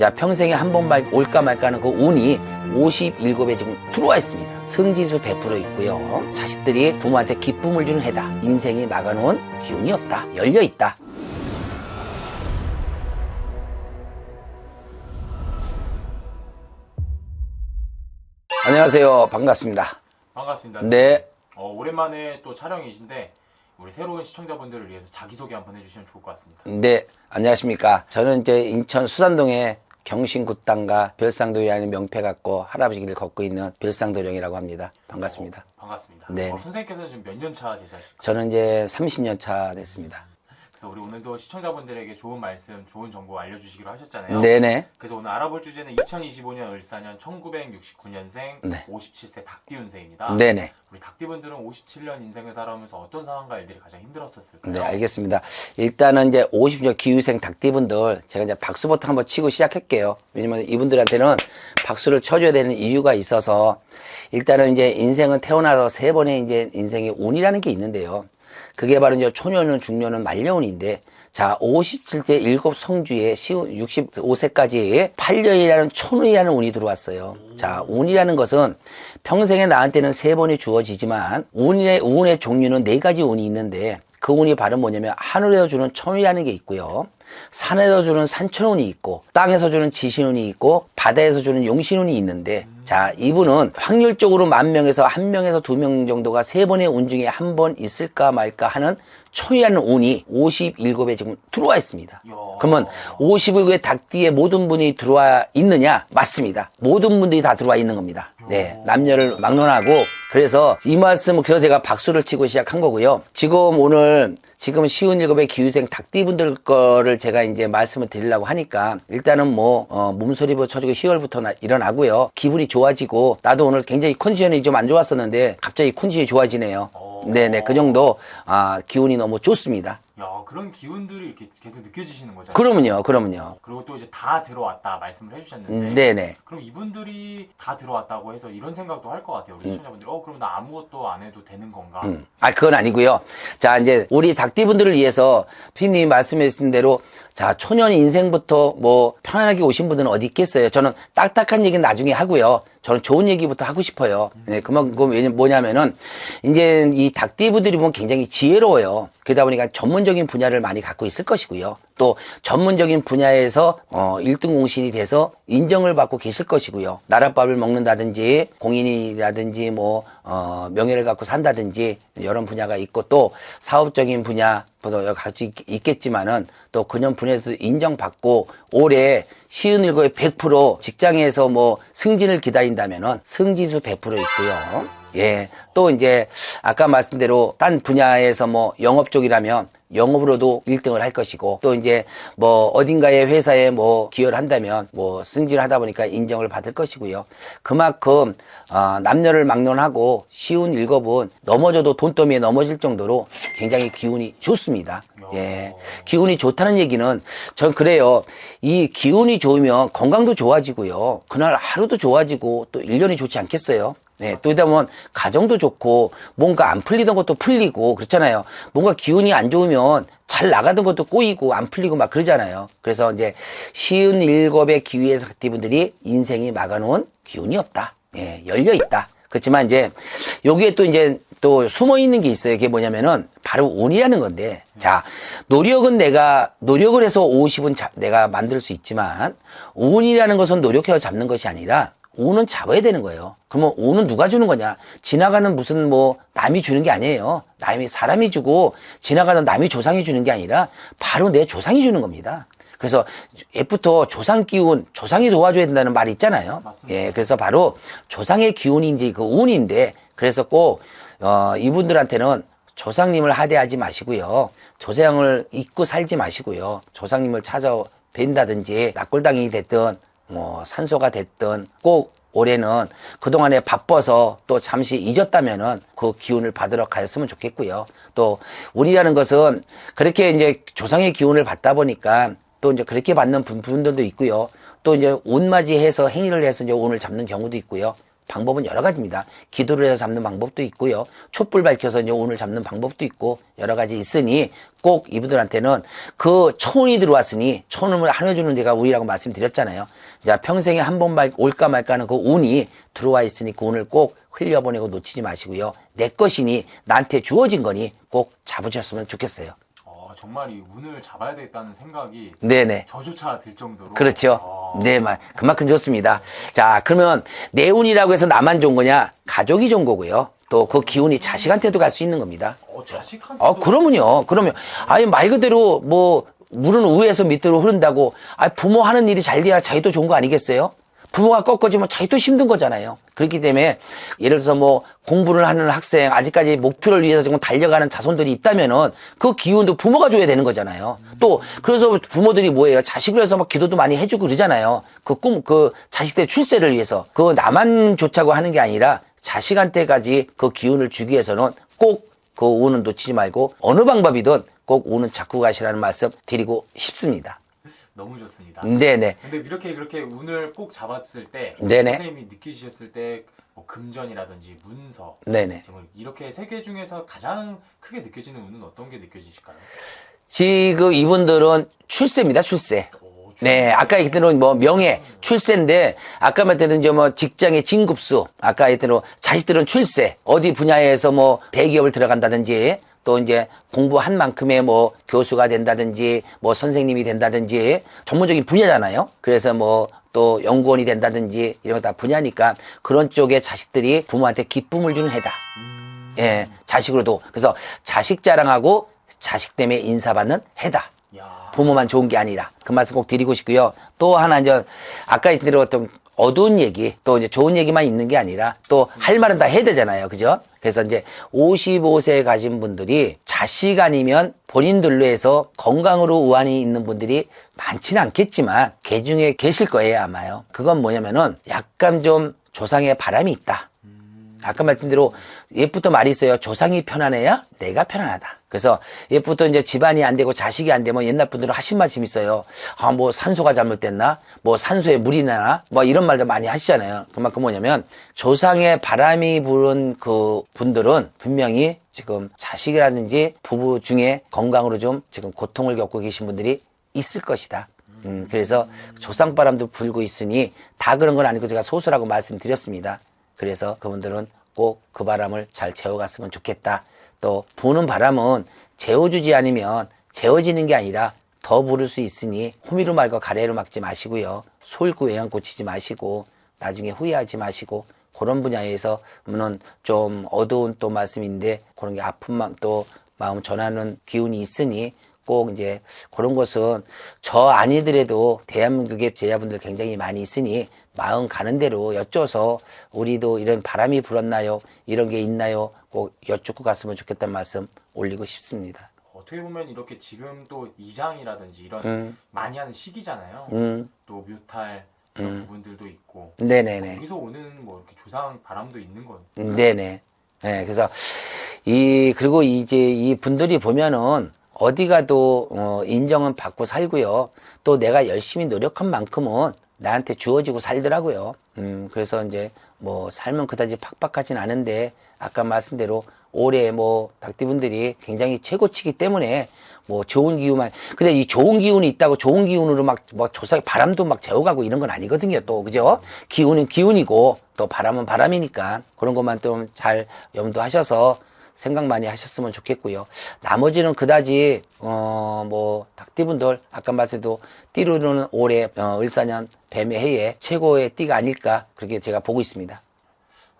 자, 평생에 한 번 올까 말까 하는 그 운이 57에 지금 들어와 있습니다. 승지수 100% 있고요. 자식들이 부모한테 기쁨을 주는 해다. 인생이 막아놓은 기운이 없다. 열려 있다. 안녕하세요. 반갑습니다. 반갑습니다. 네. 어, 오랜만에 또 촬영이신데 우리 새로운 시청자분들을 위해서 자기소개 한번 해주시면 좋을 것 같습니다. 네, 안녕하십니까. 저는 이제 인천 수산동에 경신굿당과 별상도리라는 명패 갖고 할아버지를 걷고 있는 별상도령이라고 합니다. 반갑습니다. 어, 반갑습니다. 네. 어, 선생님께서는 지금 몇 년 차 제자실까요? 저는 이제 30년 차 됐습니다. 그래서 우리 오늘도 시청자분들에게 좋은 말씀, 좋은 정보 알려주시기로 하셨잖아요. 네네. 그래서 오늘 알아볼 주제는 2025년 을사년 1969년생 네. 57세 닭띠운세입니다. 네네. 우리 닭띠분들은 57년 인생을 살아오면서 어떤 상황과 일들이 가장 힘들었었을까요? 네, 알겠습니다. 일단은 이제 50년 기후생 닭띠분들 제가 이제 박수부터 한번 치고 시작할게요. 왜냐면 이분들한테는 박수를 쳐줘야 되는 이유가 있어서 일단은 이제 인생은 태어나서 세 번의 이제 인생의 운이라는 게 있는데요. 그게 바로 이제 초년은 중년은 말년운인데 자 57세 일곱 성주에 시운 65세까지 8년이라는 천운이라는 운이 들어왔어요. 자 운이라는 것은 평생에 나한테는 세 번이 주어지지만 운의 운의 종류는 네 가지 운이 있는데 그 운이 바로 뭐냐면 하늘에서 주는 천운이라는 게 있고요. 산에서 주는 산천운이 있고 땅에서 주는 지신운이 있고 바다에서 주는 용신운이 있는데 자 이분은 확률적으로 만 명에서 한 명에서 두 명 정도가 세 번의 운 중에 한 번 있을까 말까 하는 천이라는 운이 57에 지금 들어와 있습니다. 그러면 57의 닭띠에 모든 분이 들어와 있느냐? 맞습니다. 모든 분들이 다 들어와 있는 겁니다. 네. 남녀를 막론하고 그래서 이 말씀을 그래서 제가 박수를 치고 시작한 거고요. 지금 오늘 지금 쉬운 일곱의 기후생 닭띠분들 거를 제가 이제 말씀을 드리려고 하니까 일단은 뭐 어, 몸소리부터 쳐주고 희열부터 나- 일어나고요. 기분이 좋아지고 나도 오늘 굉장히 컨디션이 좀 안 좋았었는데 갑자기 컨디션이 좋아지네요. 어. 네네 그 정도 아, 기운이 너무 좋습니다. 야 그런 기운들이 이렇게 계속 느껴지시는 거잖아요. 그러면요, 그러면요. 그리고 또 이제 다 들어왔다 말씀을 해주셨는데 음, 네네. 그럼 이분들이 다 들어왔다고 해서 이런 생각도 할 것 같아요. 우리 시청자분들이 어 그럼 나 아무것도 안 해도 되는 건가? 음. 아, 그건 아니고요. 자, 이제 우리 닭띠분들을 위해서 피디님이 말씀하신 대로 자, 초년 인생부터 뭐 편안하게 오신 분들은 어디 있겠어요. 저는 딱딱한 얘기는 나중에 하고요. 저는 좋은 얘기부터 하고 싶어요. 네, 그만큼 왜냐 뭐냐면은 이제 이 닭띠분들이 보면 굉장히 지혜로워요. 그러다 보니까 전문적인 분야를 많이 갖고 있을 것이고요. 또 전문적인 분야에서 어 1등 공신이 돼서 인정을 받고 계실 것이고요. 나랏밥을 먹는다든지 공인이라든지 뭐 어, 명예를 갖고 산다든지 이런 분야가 있고 또 사업적인 여러 가지 있- 있겠지만은 또 그년 분야에서 인정받고 올해 시은 일거의 100% 직장에서 뭐 승진을 기다린다면은 승지수 100% 있고요. 예. 또 이제 아까 말씀대로 딴 분야에서 뭐 영업 쪽이라면 영업으로도 1등을 할 것이고 또 이제 뭐 어딘가의 회사에 뭐 기여를 한다면 뭐 승진을 하다 보니까 인정을 받을 것이고요. 그만큼 어, 남녀를 막론하고 쉬운 일곱은 넘어져도 돈더미에 넘어질 정도로 굉장히 기운이 좋습니다. 예. 기운이 좋다는 얘기는 전 그래요. 이 기운이 좋으면 건강도 좋아지고요. 그날 하루도 좋아지고 또 1년이 좋지 않겠어요? 네, 또 이다 보면 가정도 좋고 뭔가 안 풀리던 것도 풀리고 그렇잖아요. 뭔가 기운이 안 좋으면 잘 나가던 것도 꼬이고 안 풀리고 막 그러잖아요. 그래서 이제 시은 일곱의 기위의 sakti분들이 인생이 막아놓은 기운이 없다. 예, 열려 있다. 그렇지만 이제 여기에 또 이제 또 숨어 있는 게 있어요. 그게 뭐냐면은 바로 운이라는 건데 자 노력은 내가 노력을 해서 50은 자, 내가 만들 수 있지만 운이라는 것은 노력해서 잡는 것이 아니라 운은 잡아야 되는 거예요. 그러면 운은 누가 주는 거냐? 지나가는 무슨 뭐 남이 주는 게 아니에요. 남이 사람이 주고 지나가는 남이 조상이 주는 게 아니라 바로 내 조상이 주는 겁니다. 그래서 예부터 조상 기운, 조상이 도와줘야 된다는 말이 있잖아요. 맞습니다. 예, 그래서 바로 조상의 기운이 이제 그 운인데 그래서 꼭 어, 이분들한테는 조상님을 하대하지 마시고요. 조상을 잊고 살지 마시고요. 조상님을 찾아 뵌다든지 낙골당이 됐든 뭐 산소가 됐든 꼭 올해는 그동안에 바빠서 또 잠시 잊었다면은 그 기운을 받으러 가셨으면 좋겠고요. 또 운이라는 것은 그렇게 이제 조상의 기운을 받다 보니까 또 이제 그렇게 받는 분- 분들도 있고요. 또 이제 운맞이해서 행위를 해서 이제 운을 잡는 경우도 있고요. 방법은 여러 가지입니다. 기도를 해서 잡는 방법도 있고요. 촛불 밝혀서 이제 운을 잡는 방법도 있고 여러 가지 있으니 꼭 이분들한테는 그 초운이 들어왔으니 초운을 한해주는 데가 운이라고 말씀드렸잖아요. 자 평생에 한 번 올까 말까 하는 그 운이 들어와 있으니 그 운을 꼭 흘려보내고 놓치지 마시고요. 내 것이니 나한테 주어진 거니 꼭 잡으셨으면 좋겠어요. 어, 정말 이 운을 잡아야 되겠다는 생각이 네네. 저조차 들 정도로 그렇죠. 어, 네, 말 그만큼 좋습니다. 자, 그러면 내 운이라고 해서 나만 좋은 거냐? 가족이 좋은 거고요. 또 그 기운이 자식한테도 갈 수 있는 겁니다. 어, 자식한테 아, 그러면요. 그러면 아니 말 그대로 뭐 물은 위에서 밑으로 흐른다고 아 부모 하는 일이 잘 돼야 자기도 좋은 거 아니겠어요? 부모가 꺾어지면 자기도 힘든 거잖아요. 그렇기 때문에 예를 들어서 뭐 공부를 하는 학생 아직까지 목표를 위해서 지금 달려가는 자손들이 있다면은 그 기운도 부모가 줘야 되는 거잖아요. 또 그래서 부모들이 뭐예요? 자식을 위해서 막 기도도 많이 해주고 그러잖아요. 그 꿈그 자식들 출세를 위해서 그 나만 좋자고 하는 게 아니라 자식한테까지 그 기운을 주기 위해서는 꼭그 운은 놓치지 말고 어느 방법이든 꼭 운은 잡고 가시라는 말씀 드리고 싶습니다. 너무 좋습니다. 네네. 근데 이렇게 그렇게 운을 꼭 잡았을 때 네네. 선생님이 느끼셨을 때 뭐 금전이라든지 문서 네네. 정말 이렇게 세 개 중에서 가장 크게 느껴지는 운은 어떤 게 느껴지실까요? 지금 이분들은 출세입니다, 출세. 오, 네, 아까 얘기했던 뭐 명예, 출세인데, 아까 말했던 이제 뭐 직장의 진급수, 아까 했던 자식들은 출세, 어디 분야에서 뭐 대기업을 들어간다든지, 또 이제 공부한 만큼의 뭐 교수가 된다든지, 뭐 선생님이 된다든지, 전문적인 분야잖아요. 그래서 뭐 또 연구원이 된다든지, 이런 거 다 분야니까 그런 쪽에 자식들이 부모한테 기쁨을 주는 해다. 음, 예, 자식으로도. 그래서 자식 자랑하고 자식 때문에 인사받는 해다. 야, 부모만 좋은 게 아니라 그 말씀 꼭 드리고 싶고요. 또 하나 이제 아까 들었던 어두운 얘기 또 이제 좋은 얘기만 있는 게 아니라 또 할 말은 다 해야 되잖아요. 그죠? 그래서 이제 55세 가신 분들이 자식 아니면 본인들로 해서 건강으로 우환이 있는 분들이 많지는 않겠지만 개 중에 계실 거예요, 아마요. 그건 뭐냐면은 약간 좀 조상의 바람이 있다. 아까 말씀대로 옛부터 말이 있어요. 조상이 편안해야 내가 편안하다. 그래서 옛부터 이제 집안이 안 되고 자식이 안 되면 옛날 분들은 하신 말씀 있어요. 아, 뭐 산소가 잘못됐나? 뭐 산소에 물이 나나? 뭐 이런 말도 많이 하시잖아요. 그만큼 뭐냐면 조상의 바람이 부는 그 분들은 분명히 지금 자식이라든지 부부 중에 건강으로 좀 지금 고통을 겪고 계신 분들이 있을 것이다. 음, 그래서 조상 바람도 불고 있으니 다 그런 건 아니고 제가 소수라고 말씀드렸습니다. 그래서 그분들은 꼭 그 바람을 잘 재워갔으면 좋겠다. 또 부는 바람은 재워주지 않으면 재워지는 게 아니라 더 부를 수 있으니 호미로 말고 가래로 막지 마시고요. 소일구 외양 고치지 마시고 나중에 후회하지 마시고 그런 분야에서는 좀 어두운 또 말씀인데 그런 게 아픈 마음 또 마음 전하는 기운이 있으니 꼭 이제 그런 것은 저 아니더라도 대한민국의 제자분들 굉장히 많이 있으니 마음 가는 대로 여쭤서 우리도 이런 바람이 불었나요? 이런 게 있나요? 꼭 여쭙고 갔으면 좋겠다는 말씀 올리고 싶습니다. 어떻게 보면 이렇게 지금 또 이장이라든지 이런 음, 많이 하는 시기잖아요. 음, 또 묘탈 그런 음. 부분들도 있고 네네네. 여기서 오는 뭐 이렇게 조상 바람도 있는 건 네네. 네, 그래서 이 그리고 이제 이 분들이 보면은 어디 가도 어, 인정은 받고 살고요. 또 내가 열심히 노력한 만큼은 나한테 주어지고 살더라고요. 음, 그래서 이제 뭐 삶은 그다지 팍팍하진 않은데 아까 말씀대로 올해 뭐 닭띠분들이 굉장히 최고치기 때문에 뭐 좋은 기운만 근데 이 좋은 기운이 있다고 좋은 기운으로 막뭐 조사 바람도 막 재워가고 이런 건 아니거든요 또 그죠 기운은 기운이고 또 바람은 바람이니까 그런 것만 좀 잘 염두하셔서 생각 많이 하셨으면 좋겠고요 나머지는 그다지 어 뭐 닭띠분들 아까 말씀도 띠로는 올해 어, 을사년 뱀의 해에 최고의 띠가 아닐까 그렇게 제가 보고 있습니다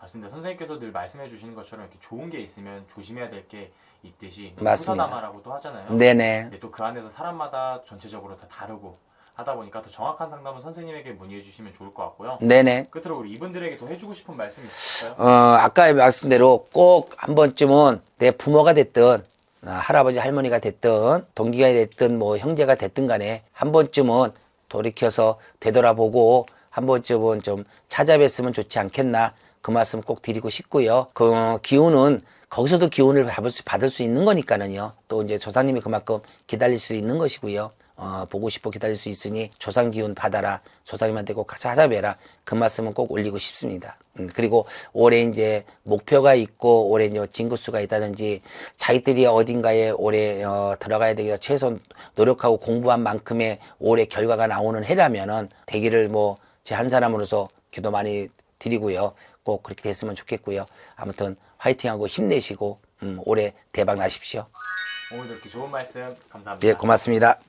맞습니다. 선생님께서 늘 말씀해 주시는 것처럼 이렇게 좋은 게 있으면 조심해야 될 게 있듯이 맞습니다. 후사다마라고도 하잖아요. 네네 또그 안에서 사람마다 전체적으로 다 다르고 하다 보니까 더 정확한 상담은 선생님에게 문의해 주시면 좋을 것 같고요. 네네 끝으로 우리 이분들에게 더 해주고 싶은 말씀 있으실까요? 어, 아까 말씀대로 꼭 한 번쯤은 내 부모가 됐든 아, 할아버지 할머니가 됐든 동기가 됐든 뭐 형제가 됐든 간에 한 번쯤은 돌이켜서 되돌아보고 한 번쯤은 좀 찾아뵀으면 좋지 않겠나 그 말씀 꼭 드리고 싶고요. 그 기운은 거기서도 기운을 받을 수, 받을 수 있는 거니까는요. 또 이제 조상님이 그만큼 기다릴 수 있는 것이고요. 어, 보고 싶어 기다릴 수 있으니 조상 기운 받아라. 조상님한테 꼭 찾아뵈라. 그 말씀은 꼭 올리고 싶습니다. 음, 그리고 올해 이제 목표가 있고 올해 이제 진구수가 있다든지 자기들이 어딘가에 올해 어, 들어가야 되겠 최소한 노력하고 공부한 만큼의 올해 결과가 나오는 해라면은 되기를 뭐 제 한 사람으로서 기도 많이 드리고요. 꼭 그렇게 됐으면 좋겠고요. 아무튼 화이팅하고 힘내시고 음, 올해 대박 나십시오. 오늘도 이렇게 좋은 말씀 감사합니다. 예, 고맙습니다.